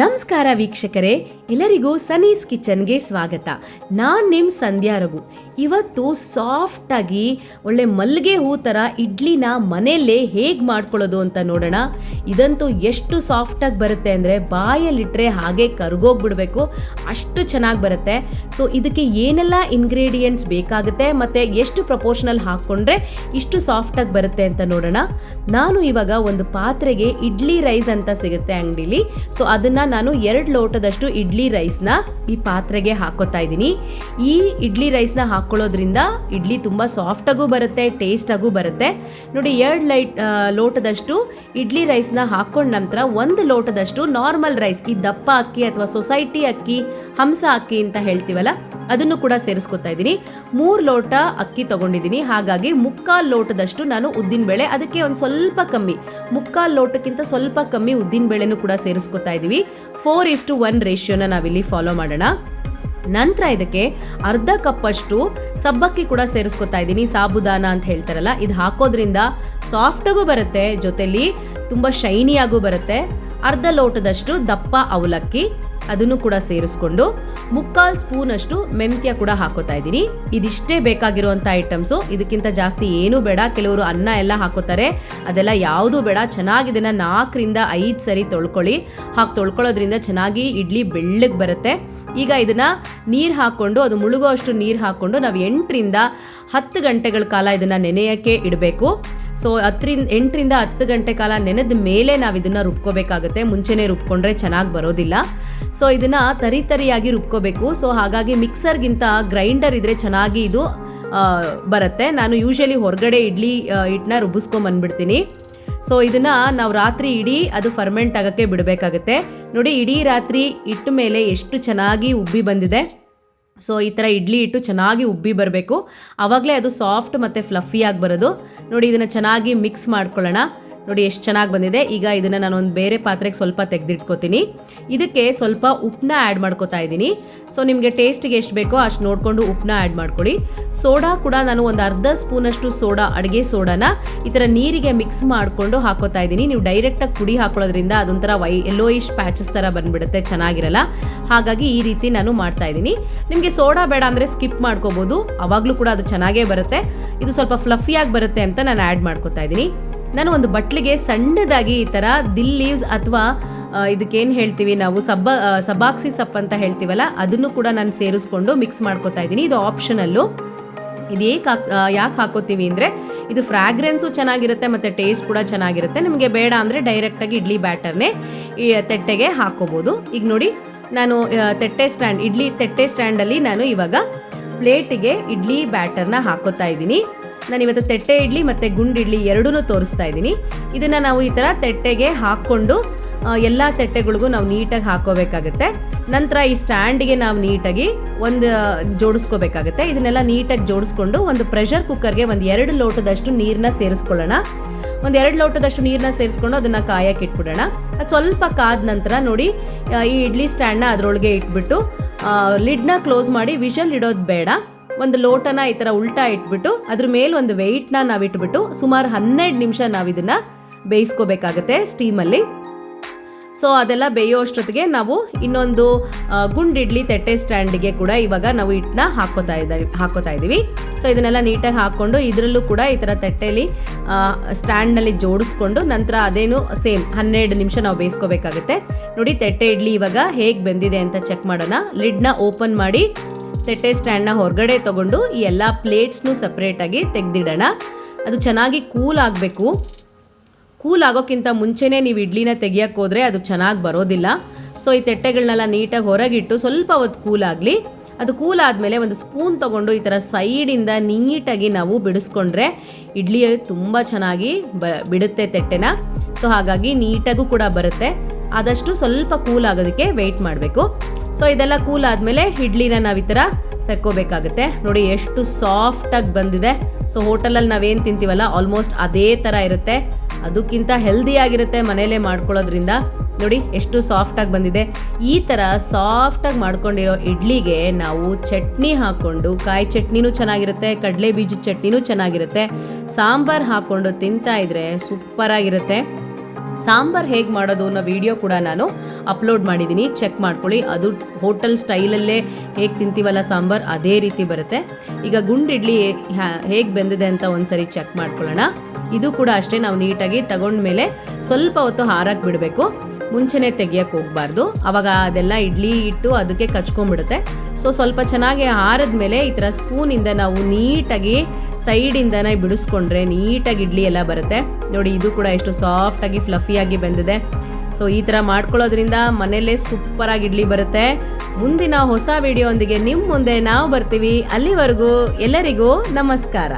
ನಮಸ್ಕಾರ ವೀಕ್ಷಕರೇ, ಎಲ್ಲರಿಗೂ ಸನೀಸ್ ಕಿಚನ್ಗೆ ಸ್ವಾಗತ. ನಾನು ನಿಮ್ಮ ಸಂಧ್ಯಾ ರಘು. ಇವತ್ತು ಸಾಫ್ಟಾಗಿ ಒಳ್ಳೆ ಮಲ್ಲಿಗೆ ಹೂ ಥರ ಇಡ್ಲಿನ ಮನೆಯಲ್ಲೇ ಹೇಗೆ ಮಾಡ್ಕೊಳ್ಳೋದು ಅಂತ ನೋಡೋಣ. ಇದಂತೂ ಎಷ್ಟು ಸಾಫ್ಟಾಗಿ ಬರುತ್ತೆ ಅಂದರೆ ಬಾಯಲ್ಲಿಟ್ಟರೆ ಹಾಗೆ ಕರ್ಗೋಗ್ಬಿಡ್ಬೇಕು. ಅಷ್ಟು ಚೆನ್ನಾಗಿ ಬರುತ್ತೆ. ಸೊ ಇದಕ್ಕೆ ಏನೆಲ್ಲ ಇಂಗ್ರೀಡಿಯೆಂಟ್ಸ್ ಬೇಕಾಗುತ್ತೆ ಮತ್ತು ಎಷ್ಟು ಪ್ರಪೋರ್ಷನಲ್ ಹಾಕ್ಕೊಂಡ್ರೆ ಇಷ್ಟು ಸಾಫ್ಟಾಗಿ ಬರುತ್ತೆ ಅಂತ ನೋಡೋಣ. ನಾನು ಇವಾಗ ಒಂದು ಪಾತ್ರೆಗೆ ಇಡ್ಲಿ ರೈಸ್ ಅಂತ ಸಿಗುತ್ತೆ ಅಂಗಡಿಲಿ. ಸೊ ಅದನ್ನ ನಾನು ಎರಡು ಲೋಟದಷ್ಟು ಇಡ್ಲಿ ರೈಸ್ನ ಈ ಪಾತ್ರೆಗೆ ಹಾಕೋತಾ ಇದ್ದೀನಿ. ಈ ಇಡ್ಲಿ ರೈಸ್ನ ಹಾಕೊಳ್ಳೋದ್ರಿಂದ ಇಡ್ಲಿ ತುಂಬ ಸಾಫ್ಟಾಗೂ ಬರುತ್ತೆ, ಟೇಸ್ಟಾಗೂ ಬರುತ್ತೆ. ನೋಡಿ, ಎರಡು ಲೈಟ್ ಲೋಟದಷ್ಟು ಇಡ್ಲಿ ರೈಸ್ನ ಹಾಕ್ಕೊಂಡ ನಂತರ ಒಂದು ಲೋಟದಷ್ಟು ನಾರ್ಮಲ್ ರೈಸ್, ಈ ದಪ್ಪ ಅಕ್ಕಿ ಅಥವಾ ಸೊಸೈಟಿ ಅಕ್ಕಿ, ಹಂಸ ಅಕ್ಕಿ ಅಂತ ಹೇಳ್ತೀವಲ್ಲ ಅದನ್ನು ಕೂಡ ಸೇರಿಸ್ಕೊತಾ ಇದ್ದೀನಿ. ಮೂರು ಲೋಟ ಅಕ್ಕಿ ತಗೊಂಡಿದ್ದೀನಿ. ಹಾಗಾಗಿ ಮುಕ್ಕಾಲು ಲೋಟದಷ್ಟು ನಾನು ಉದ್ದಿನಬೇಳೆ ಅದಕ್ಕೆ ಒಂದು ಸ್ವಲ್ಪ ಕಮ್ಮಿ, ಮುಕ್ಕಾಲು ಲೋಟಕ್ಕಿಂತ ಸ್ವಲ್ಪ ಕಮ್ಮಿ ಉದ್ದಿನಬೇಳೆನೂ ಕೂಡ ಸೇರಿಸ್ಕೊತಾ ಇದ್ದೀವಿ. ಫೋರ್ ಇಸ್ ಟು ಒನ್ ರೇಷಿಯೋನ ನಾವಿಲ್ಲಿ ಫಾಲೋ ಮಾಡೋಣ. ನಂತರ ಇದಕ್ಕೆ ಅರ್ಧ ಕಪ್ಪಷ್ಟು ಸಬ್ಬಕ್ಕಿ ಕೂಡ ಸೇರಿಸ್ಕೊತಾ ಇದ್ದೀನಿ. ಸಾಬುದಾನ ಅಂತ ಹೇಳ್ತಾರಲ್ಲ, ಇದು ಹಾಕೋದ್ರಿಂದ ಸಾಫ್ಟಾಗೂ ಬರುತ್ತೆ, ಜೊತೆಲಿ ತುಂಬ ಶೈನಿಯಾಗೂ ಬರುತ್ತೆ. ಅರ್ಧ ಲೋಟದಷ್ಟು ದಪ್ಪ ಅವಲಕ್ಕಿ. ಅದನ್ನು ಕೂಡ ಸೇರಿಸ್ಕೊಂಡು ಮುಕ್ಕಾಲು ಸ್ಪೂನಷ್ಟು ಮೆಂತ್ಯ ಕೂಡ ಹಾಕೋತಾ ಇದ್ದೀನಿ. ಇದಿಷ್ಟೇ ಬೇಕಾಗಿರುವಂಥ ಐಟಮ್ಸು. ಇದಕ್ಕಿಂತ ಜಾಸ್ತಿ ಏನೂ ಬೇಡ. ಕೆಲವರು ಅನ್ನ ಎಲ್ಲ ಹಾಕೋತಾರೆ. ಅದೆಲ್ಲ ಯಾವುದೂ ಬೇಡ. ಚೆನ್ನಾಗಿ ಇದನ್ನು ನಾಲ್ಕರಿಂದ ಐದು ಸರಿ ತೊಳ್ಕೊಳ್ಳಿ. ಹಾಕಿ ತೊಳ್ಕೊಳ್ಳೋದ್ರಿಂದ ಚೆನ್ನಾಗಿ ಇಡ್ಲಿ ಬೆಳ್ಳಗೆ ಬರುತ್ತೆ. ಈಗ ಇದನ್ನ ನೀರು ಹಾಕ್ಕೊಂಡು, ಅದು ಮುಳುಗೋ ಅಷ್ಟು ನೀರು ಹಾಕ್ಕೊಂಡು ನಾವು ಎಂಟರಿಂದ ಹತ್ತು ಗಂಟೆಗಳ ಕಾಲ ಇದನ್ನು ನೆನೆಯೋಕ್ಕೆ ಇಡಬೇಕು. ಸೊ ಹತ್ತರಿಂದ, ಎಂಟರಿಂದ ಹತ್ತು ಗಂಟೆ ಕಾಲ ನೆನೆದ ಮೇಲೆ ನಾವು ಇದನ್ನು ರುಬ್ಕೋಬೇಕಾಗುತ್ತೆ. ಮುಂಚೆನೇ ರುಬ್ಕೊಂಡ್ರೆ ಚೆನ್ನಾಗಿ ಬರೋದಿಲ್ಲ. ಸೊ ಇದನ್ನು ತರಿ ತರಿಯಾಗಿ ರುಬ್ಕೋಬೇಕು. ಸೊ ಹಾಗಾಗಿ ಮಿಕ್ಸರ್ಗಿಂತ ಗ್ರೈಂಡರ್ ಇದ್ರೆ ಚೆನ್ನಾಗಿ ಇದು ಬರುತ್ತೆ. ನಾನು ಯೂಶಲಿ ಹೊರಗಡೆ ಇಡ್ಲಿ ಹಿಟ್ಟನ್ನ ರುಬ್ಬಿಸ್ಕೊಂಬಂದ್ಬಿಡ್ತೀನಿ ಸೊ ಇದನ್ನ ನಾವು ರಾತ್ರಿ ಇಡೀ ಅದು ಫರ್ಮೆಂಟ್ ಆಗೋಕ್ಕೆ ಬಿಡಬೇಕಾಗುತ್ತೆ. ನೋಡಿ, ಇಡೀ ರಾತ್ರಿ ಇಟ್ಟ ಮೇಲೆ ಎಷ್ಟು ಚೆನ್ನಾಗಿ ಉಬ್ಬಿ ಬಂದಿದೆ. ಸೊ ಈ ಥರ ಇಡ್ಲಿ ಇಟ್ಟು ಚೆನ್ನಾಗಿ ಉಬ್ಬಿ ಬರಬೇಕು. ಆವಾಗಲೇ ಅದು ಸಾಫ್ಟ್ ಮತ್ತು ಫ್ಲಫಿಯಾಗಿ ಬರೋದು. ನೋಡಿ, ಇದನ್ನು ಚೆನ್ನಾಗಿ ಮಿಕ್ಸ್ ಮಾಡ್ಕೊಳ್ಳೋಣ. ನೋಡಿ ಎಷ್ಟು ಚೆನ್ನಾಗಿ ಬಂದಿದೆ. ಈಗ ಇದನ್ನು ನಾನು ಒಂದು ಬೇರೆ ಪಾತ್ರೆಗೆ ಸ್ವಲ್ಪ ತೆಗೆದಿಟ್ಕೋತೀನಿ. ಇದಕ್ಕೆ ಸ್ವಲ್ಪ ಉಪ್ಪನ್ನ ಆ್ಯಡ್ ಮಾಡ್ಕೋತಾ ಇದ್ದೀನಿ. ಸೊ ನಿಮಗೆ ಟೇಸ್ಟಿಗೆ ಎಷ್ಟು ಬೇಕೋ ಅಷ್ಟು ನೋಡಿಕೊಂಡು ಉಪ್ಪನ್ನ ಆ್ಯಡ್ ಮಾಡ್ಕೊಳ್ಳಿ ಸೋಡಾ ಕೂಡ ನಾನು ಒಂದು ಅರ್ಧ ಸ್ಪೂನಷ್ಟು ಸೋಡಾ, ಅಡುಗೆ ಸೋಡಾನ ಈ ಥರ ನೀರಿಗೆ ಮಿಕ್ಸ್ ಮಾಡಿಕೊಂಡು ಹಾಕೋತಾ ಇದ್ದೀನಿ. ನೀವು ಡೈರೆಕ್ಟಾಗಿ ಪುಡಿ ಹಾಕೊಳ್ಳೋದ್ರಿಂದ ಅದೊಂಥರ ವೈ ಎಲ್ಲೋಯಿಶ್ ಪ್ಯಾಚಸ್ ಥರ ಬಂದ್ಬಿಡುತ್ತೆ, ಚೆನ್ನಾಗಿರಲ್ಲ. ಹಾಗಾಗಿ ಈ ರೀತಿ ನಾನು ಮಾಡ್ತಾ ಇದ್ದೀನಿ. ನಿಮಗೆ ಸೋಡಾ ಬೇಡ ಅಂದರೆ ಸ್ಕಿಪ್ ಮಾಡ್ಕೋಬೋದು. ಅವಾಗಲೂ ಕೂಡ ಅದು ಚೆನ್ನಾಗೇ ಬರುತ್ತೆ. ಇದು ಸ್ವಲ್ಪ ಫ್ಲಫಿಯಾಗಿ ಬರುತ್ತೆ ಅಂತ ನಾನು ಆ್ಯಡ್ ಮಾಡ್ಕೋತಾ ಇದ್ದೀನಿ. ನಾನು ಒಂದು ಬಟ್ಲಿಗೆ ಸಣ್ಣದಾಗಿ ಈ ಥರ ದಿಲ್ ಲೀವ್ಸ್ ಅಥವಾ ಇದಕ್ಕೇನು ಹೇಳ್ತೀವಿ ನಾವು ಸಬ್ಬ ಸಬಾಕ್ಸಿ ಸಪ್ ಅಂತ ಹೇಳ್ತೀವಲ್ಲ, ಅದನ್ನು ಕೂಡ ನಾನು ಸೇರಿಸ್ಕೊಂಡು ಮಿಕ್ಸ್ ಮಾಡ್ಕೋತಾ ಇದ್ದೀನಿ. ಇದು ಆಪ್ಷನಲ್ಲು ಇದು ಏಕೆ ಹಾಕ್ ಯಾಕೆ ಹಾಕೋತೀವಿ ಅಂದರೆ, ಇದು ಫ್ರಾಗ್ರೆನ್ಸು ಚೆನ್ನಾಗಿರುತ್ತೆ ಮತ್ತು ಟೇಸ್ಟ್ ಕೂಡ ಚೆನ್ನಾಗಿರುತ್ತೆ. ನಿಮಗೆ ಬೇಡ ಅಂದರೆ ಡೈರೆಕ್ಟಾಗಿ ಇಡ್ಲಿ ಬ್ಯಾಟರ್ನೇ ಈ ತೆಟ್ಟೆಗೆ ಹಾಕೋಬೋದು. ಈಗ ನೋಡಿ, ನಾನು ತಟ್ಟೆ ಸ್ಟ್ಯಾಂಡ್ ಇಡ್ಲಿ ತೆಟ್ಟೆ ಸ್ಟ್ಯಾಂಡಲ್ಲಿ ನಾನು ಇವಾಗ ಪ್ಲೇಟಿಗೆ ಇಡ್ಲಿ ಬ್ಯಾಟರ್ನ ಹಾಕೋತಾ ಇದ್ದೀನಿ. ನಾನು ಇವತ್ತು ತೆಟ್ಟೆ ಇಡ್ಲಿ ಮತ್ತು ಗುಂಡು ಇಡ್ಲಿ ಎರಡೂ ತೋರಿಸ್ತಾ ಇದ್ದೀನಿ. ಇದನ್ನು ನಾವು ಈ ಥರ ತೆಟ್ಟೆಗೆ ಹಾಕ್ಕೊಂಡು ಎಲ್ಲ ತೆಟ್ಟೆಗಳಿಗೂ ನಾವು ನೀಟಾಗಿ ಹಾಕೋಬೇಕಾಗುತ್ತೆ. ನಂತರ ಈ ಸ್ಟ್ಯಾಂಡಿಗೆ ನಾವು ನೀಟಾಗಿ ಒಂದು ಜೋಡಿಸ್ಕೋಬೇಕಾಗುತ್ತೆ. ಇದನ್ನೆಲ್ಲ ನೀಟಾಗಿ ಜೋಡಿಸ್ಕೊಂಡು ಒಂದು ಪ್ರೆಷರ್ ಕುಕ್ಕರ್ಗೆ ಒಂದು ಎರಡು ಲೋಟದಷ್ಟು ನೀರನ್ನ ಸೇರಿಸ್ಕೊಳ್ಳೋಣ. ಒಂದು ಎರಡು ಲೋಟದಷ್ಟು ನೀರನ್ನ ಸೇರಿಸ್ಕೊಂಡು ಅದನ್ನು ಕಾಯಕ್ಕೆ ಇಟ್ಬಿಡೋಣ. ಅದು ಸ್ವಲ್ಪ ಕಾದ ನಂತರ ನೋಡಿ ಈ ಇಡ್ಲಿ ಸ್ಟ್ಯಾಂಡ್ನ ಅದರೊಳಗೆ ಇಟ್ಬಿಟ್ಟು ಲಿಡ್ನ ಕ್ಲೋಸ್ ಮಾಡಿ ವಿಷಲ್ ಇಡೋದು ಬೇಡ. ಒಂದು ಲೋಟನ ಈ ಥರ ಉಲ್ಟಾ ಇಟ್ಬಿಟ್ಟು, ಅದ್ರ ಮೇಲೆ ಒಂದು ವೆಯ್ಟ್ನ ನಾವು ಇಟ್ಬಿಟ್ಟು ಸುಮಾರು ಹನ್ನೆರಡು ನಿಮಿಷ ನಾವು ಇದನ್ನ ಬೇಯಿಸ್ಕೋಬೇಕಾಗತ್ತೆ ಸ್ಟೀಮಲ್ಲಿ ಸೊ ಅದೆಲ್ಲ ಬೇಯೋ ಅಷ್ಟೊತ್ತಿಗೆ ನಾವು ಇನ್ನೊಂದು ಗುಂಡಿಡ್ಲಿ ತಟ್ಟೆ ಸ್ಟ್ಯಾಂಡಿಗೆ ಕೂಡ ಇವಾಗ ನಾವು ಹಿಟ್ಟನ್ನ ಹಾಕೋತಾ ಇದ್ದೀವಿ ಹಾಕೋತಾ ಇದ್ದೀವಿ ಸೊ ಇದನ್ನೆಲ್ಲ ನೀಟಾಗಿ ಹಾಕ್ಕೊಂಡು ಇದರಲ್ಲೂ ಕೂಡ ಈ ಥರ ತಟ್ಟೆಯಲ್ಲಿ ಸ್ಟ್ಯಾಂಡ್ನಲ್ಲಿ ಜೋಡಿಸ್ಕೊಂಡು ನಂತರ ಅದೇನು ಸೇಮ್ ಹನ್ನೆರಡು ನಿಮಿಷ ನಾವು ಬೇಯಿಸ್ಕೋಬೇಕಾಗುತ್ತೆ. ನೋಡಿ, ತಟ್ಟೆ ಇಡ್ಲಿ ಇವಾಗ ಹೇಗೆ ಬೆಂದಿದೆ ಅಂತ ಚೆಕ್ ಮಾಡೋಣ. ಲಿಡ್ನ ಓಪನ್ ಮಾಡಿ ತೆಟ್ಟೆ ಸ್ಟ್ಯಾಂಡ್ನ ಹೊರಗಡೆ ತೊಗೊಂಡು ಈ ಎಲ್ಲ ಪ್ಲೇಟ್ಸ್ನು ಸಪ್ರೇಟಾಗಿ ತೆಗೆದಿಡೋಣ. ಅದು ಚೆನ್ನಾಗಿ ಕೂಲ್ ಆಗಬೇಕು. ಕೂಲ್ ಆಗೋಕ್ಕಿಂತ ಮುಂಚೆನೇ ನೀವು ಇಡ್ಲಿನ ತೆಗಿಯಕ್ಕೆ ಹೋದರೆ ಅದು ಚೆನ್ನಾಗಿ ಬರೋದಿಲ್ಲ. ಸೊ ಈ ತೆಟ್ಟೆಗಳನ್ನೆಲ್ಲ ನೀಟಾಗಿ ಹೊರಗಿಟ್ಟು ಸ್ವಲ್ಪ ಹೊತ್ತು ಕೂಲ್ ಆಗಲಿ. ಅದು ಕೂಲ್ ಆದಮೇಲೆ ಒಂದು ಸ್ಪೂನ್ ತೊಗೊಂಡು ಈ ಥರ ಸೈಡಿಂದ ನೀಟಾಗಿ ನಾವು ಬಿಡಿಸ್ಕೊಂಡ್ರೆ ಇಡ್ಲಿ ತುಂಬ ಚೆನ್ನಾಗಿ ಬ, ಬಿಡುತ್ತೆ ತಟ್ಟೆನ. ಸೊ ಹಾಗಾಗಿ ನೀಟಾಗೂ ಕೂಡ ಬರುತ್ತೆ. ಆದಷ್ಟು ಸ್ವಲ್ಪ ಕೂಲ್ ಆಗೋದಕ್ಕೆ ವೆಯ್ಟ್ ಮಾಡಬೇಕು. ಸೊ ಇದೆಲ್ಲ ಕೂಲ್ ಆದಮೇಲೆ ಇಡ್ಲಿನ ನಾವು ಈ ಥರ ತಕ್ಕೋಬೇಕಾಗುತ್ತೆ. ನೋಡಿ ಎಷ್ಟು ಸಾಫ್ಟಾಗಿ ಬಂದಿದೆ. ಸೊ ಹೋಟೆಲಲ್ಲಿ ನಾವೇನು ತಿಂತೀವಲ್ಲ ಆಲ್ಮೋಸ್ಟ್ ಅದೇ ಥರ ಇರುತ್ತೆ. ಅದಕ್ಕಿಂತ ಹೆಲ್ದಿಯಾಗಿರುತ್ತೆ ಮನೆಯಲ್ಲೇ ಮಾಡ್ಕೊಳ್ಳೋದ್ರಿಂದ. ನೋಡಿ ಎಷ್ಟು ಸಾಫ್ಟಾಗಿ ಬಂದಿದೆ. ಈ ಥರ ಸಾಫ್ಟಾಗಿ ಮಾಡ್ಕೊಂಡಿರೋ ಇಡ್ಲಿಗೆ ನಾವು ಚಟ್ನಿ ಹಾಕ್ಕೊಂಡು, ಕಾಯಿ ಚಟ್ನಿನೂ ಚೆನ್ನಾಗಿರುತ್ತೆ ಕಡಲೆ ಬೀಜದ ಚಟ್ನಿನೂ ಚೆನ್ನಾಗಿರುತ್ತೆ. ಸಾಂಬಾರು ಹಾಕ್ಕೊಂಡು ತಿಂತಾ ಇದ್ರೆ ಸೂಪರಾಗಿರುತ್ತೆ ಸಾಂಬಾರ್ ಹೇಗೆ ಮಾಡೋದು ಅನ್ನೋ ವಿಡಿಯೋ ಕೂಡ ನಾನು ಅಪ್ಲೋಡ್ ಮಾಡಿದ್ದೀನಿ ಚೆಕ್ ಮಾಡ್ಕೊಳ್ಳಿ. ಅದು ಹೋಟೆಲ್ ಸ್ಟೈಲಲ್ಲೇ ಹೇಗೆ ತಿಂತೀವಲ್ಲ ಸಾಂಬಾರ್, ಅದೇ ರೀತಿ ಬರುತ್ತೆ. ಈಗ ಗುಂಡು ಇಡ್ಲಿ ಹೇಗೆ ಬೆಂದಿದೆ ಅಂತ ಒಂದ್ಸರಿ ಚೆಕ್ ಮಾಡ್ಕೊಳ್ಳೋಣ. ಇದು ಕೂಡ ಅಷ್ಟೇ ನಾವು ನೀಟಾಗಿ ತಗೊಂಡ್ಮೇಲೆ ಸ್ವಲ್ಪ ಹೊತ್ತು ಹಾರಕ್ಕೆ ಬಿಡಬೇಕು. ಮುಂಚೆನೇ ತೆಗಿಯಕ್ಕೆ ಹೋಗಬಾರ್ದು. ಅವಾಗ ಅದೆಲ್ಲ ಇಡ್ಲಿ ಇಟ್ಟು ಅದಕ್ಕೆ ಕಚ್ಕೊಂಡ್ಬಿಡುತ್ತೆ. ಸೊ ಸ್ವಲ್ಪ ಚೆನ್ನಾಗಿ ಆರಿದ್ಮೇಲೆ ಈ ಥರ ಸ್ಪೂನಿಂದ ನಾವು ನೀಟಾಗಿ ಸೈಡಿಂದನೇ ಬಿಡಿಸ್ಕೊಂಡ್ರೆ ನೀಟಾಗಿ ಇಡ್ಲಿ ಎಲ್ಲ ಬರುತ್ತೆ. ನೋಡಿ, ಇದು ಕೂಡ ಎಷ್ಟು ಸಾಫ್ಟಾಗಿ, ಫ್ಲಫಿಯಾಗಿ ಬಂದಿದೆ. ಸೊ ಈ ಥರ ಮಾಡ್ಕೊಳ್ಳೋದ್ರಿಂದ ಮನೆಯಲ್ಲೇ ಸೂಪರಾಗಿ ಇಡ್ಲಿ ಬರುತ್ತೆ. ಮುಂದಿನ ಹೊಸ ವಿಡಿಯೋ ನಿಮ್ಮ ಮುಂದೆ ನಾವು ಬರ್ತೀವಿ. ಅಲ್ಲಿವರೆಗೂ ಎಲ್ಲರಿಗೂ ನಮಸ್ಕಾರ.